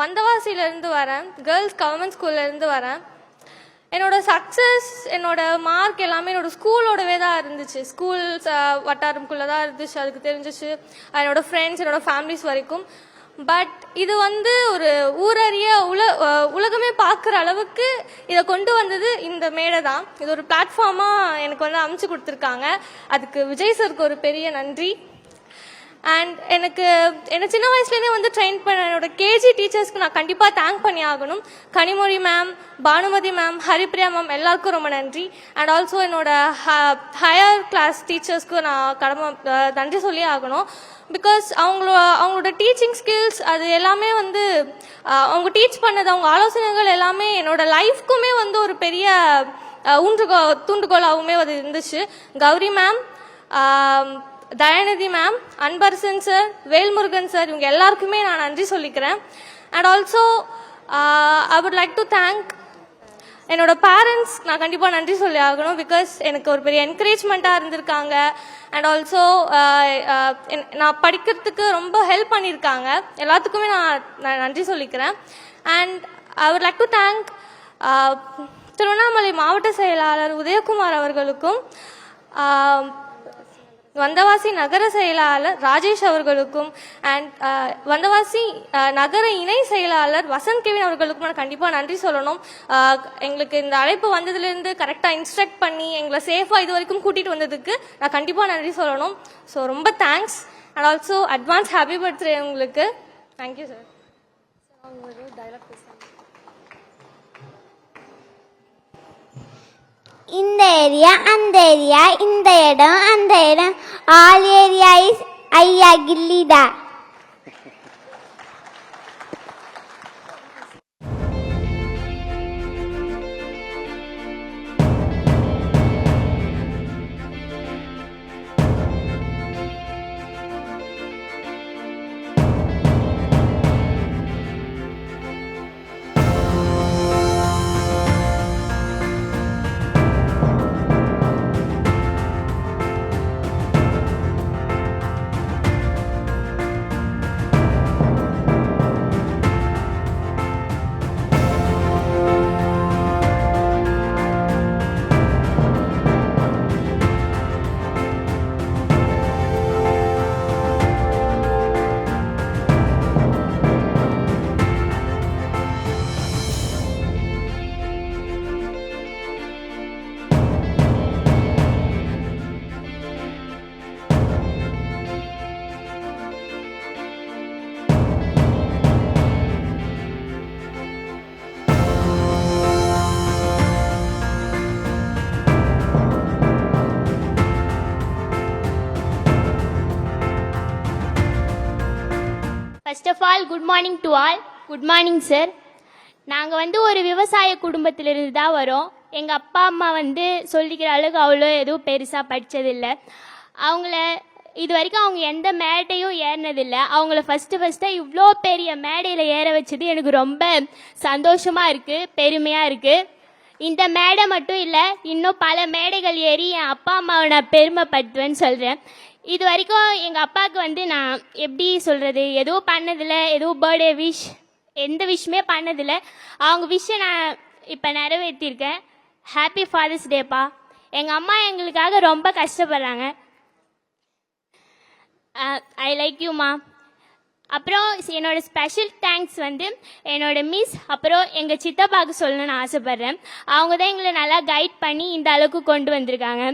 வந்தவாசியிலேருந்து வரேன் girls government ஸ்கூல்லேருந்து வரேன். என்னோட சக்ஸஸ் என்னோட மார்க் எல்லாமே என்னோட ஸ்கூலோடவே தான் இருந்துச்சு. ஸ்கூல் வட்டாரம்குள்ளே தான் இருந்துச்சு. அதுக்கு தெரிஞ்சிச்சு. என்னோட ஃப்ரெண்ட்ஸ் என்னோட ஃபேமிலிஸ் வரைக்கும். பட் இது வந்து ஒரு ஊரறிய உல உலகமே பார்க்குற அளவுக்கு இதை கொண்டு வந்தது இந்த மேடை தான். இது ஒரு பிளாட்ஃபார்மாக எனக்கு வந்து அமைச்சு கொடுத்துருக்காங்க. அதுக்கு விஜய் சருக்கு ஒரு பெரிய நன்றி. அண்ட் எனக்கு என்ன சின்ன வயசுலேருந்தே வந்து ட்ரெயின் பண்ண என்னோட கேஜி டீச்சர்ஸ்க்கு நான் கண்டிப்பாக தேங்க் பண்ணி ஆகணும். Kanimozhi ma'am Bhanumathi ma'am Haripriya ma'am எல்லாருக்கும் ரொம்ப நன்றி. அண்ட் ஆல்சோ என்னோட ஹையர் கிளாஸ் டீச்சர்ஸ்க்கு நான் கடமை நன்றி சொல்லியே ஆகணும். பிகாஸ் அவங்களோட அவங்களோட டீச்சிங் ஸ்கில்ஸ் அது எல்லாமே வந்து அவங்க டீச் பண்ணது அவங்க ஆலோசனைகள் எல்லாமே என்னோட லைஃப்க்குமே வந்து ஒரு பெரிய ஊன்றுகோ தூண்டுகோலாகவுமே அது இருந்துச்சு. Gowri ma'am Dayanidhi ma'am Anbarasan sir Velmurugan sir இவங்க எல்லாருக்குமே நான் நன்றி சொல்லிக்கிறேன். And also I would like to thank என்னோட பேரண்ட்ஸ் நான் கண்டிப்பாக நன்றி சொல்லி ஆகணும் பிகாஸ் எனக்கு ஒரு பெரிய என்கரேஜ்மெண்ட்டாக இருந்திருக்காங்க. அண்ட் uh, uh, ஆல்சோ நான் படிக்கிறதுக்கு ரொம்ப ஹெல்ப் பண்ணியிருக்காங்க. எல்லாத்துக்குமே நான் நன்றி சொல்லிக்கிறேன். And I would like to thank Tiruvannamalai மாவட்ட செயலாளர் உதயகுமார் அவர்களுக்கும் uh, வந்தவாசி நகர செயலாளர் ராஜேஷ் அவர்களுக்கும் அண்ட் uh, வந்தவாசி uh, நகர இணை செயலாளர் வசந்த் கேவின் அவர்களுக்கும் நான் கண்டிப்பாக நன்றி சொல்லணும். Uh, எங்களுக்கு இந்த அழைப்பு வந்ததுலேருந்து கரெக்டாக இன்ஸ்ட்ரக்ட் பண்ணி எங்களை சேஃபாக இது வரைக்கும் கூட்டிகிட்டு வந்ததுக்கு நான் கண்டிப்பாக நன்றி சொல்லணும். ஸோ ரொம்ப thanks and also advance happy birthday உங்களுக்கு. தேங்க்யூ சார் இந்த ஏரியா அந்த ஏரியா இந்த இடம் அந்த இடம். ஆல் ஏரியா இஸ் ஐயா first of all good morning to all good morning sir நாங்கள் வந்து ஒரு விவசாய குடும்பத்திலிருந்து தான் வரோம். எங்கள் அப்பா அம்மா வந்து சொல்லிக்கிற அளவுக்கு அவ்வளோ எதுவும் பெருசாக படித்ததில்லை அவங்கள இது வரைக்கும் அவங்க எந்த மேடையும் ஏறினதில்லை. அவங்கள ஃபஸ்ட்டு ஃபஸ்ட்டாக இவ்வளோ பெரிய மேடையில் ஏற வச்சது எனக்கு ரொம்ப சந்தோஷமாக இருக்குது பெருமையாக இருக்குது இந்த மேடை மட்டும் இல்லை இன்னும் பல மேடைகள் ஏறி என் அப்பா அம்மாவை நான் பெருமைப்படுத்துவேன்னு சொல்கிறேன் இது வரைக்கும் எங்கள் அப்பாவுக்கு வந்து நான் எப்படி சொல்கிறது எதுவும் பண்ணதில்லை எதுவும் பர்த்டே விஷ் எந்த விஷயமே பண்ணதில்லை. அவங்க விஷயம் நான் இப்போ நிறைவேற்றிருக்கேன் ஹாப்பி ஃபாதர்ஸ் டேப்பா எங்கள் அம்மா எங்களுக்காக ரொம்ப கஷ்டப்படுறாங்க. ஐ லைக் யூமா அப்புறம் என்னோட ஸ்பெஷல் தேங்க்ஸ் வந்து என்னோட மிஸ் அப்புறம் எங்கள் சித்தப்பாவுக்கு சொல்லணும்னு ஆசைப்பட்றேன். அவங்க தான் எங்களை நல்லா கைட் பண்ணி இந்த அளவுக்கு கொண்டு வந்திருக்காங்க.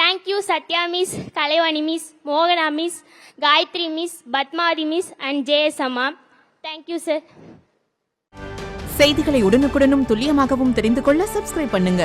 Thank you Sathya miss Kalaivani miss மோகனா miss Gayathri miss Padmavathi miss and JS thank thank you sir செய்திகளை உடனுக்குடனும் துல்லியமாகவும் தெரிந்து கொள்ள சப்ஸ்கிரைப் பண்ணுங்க.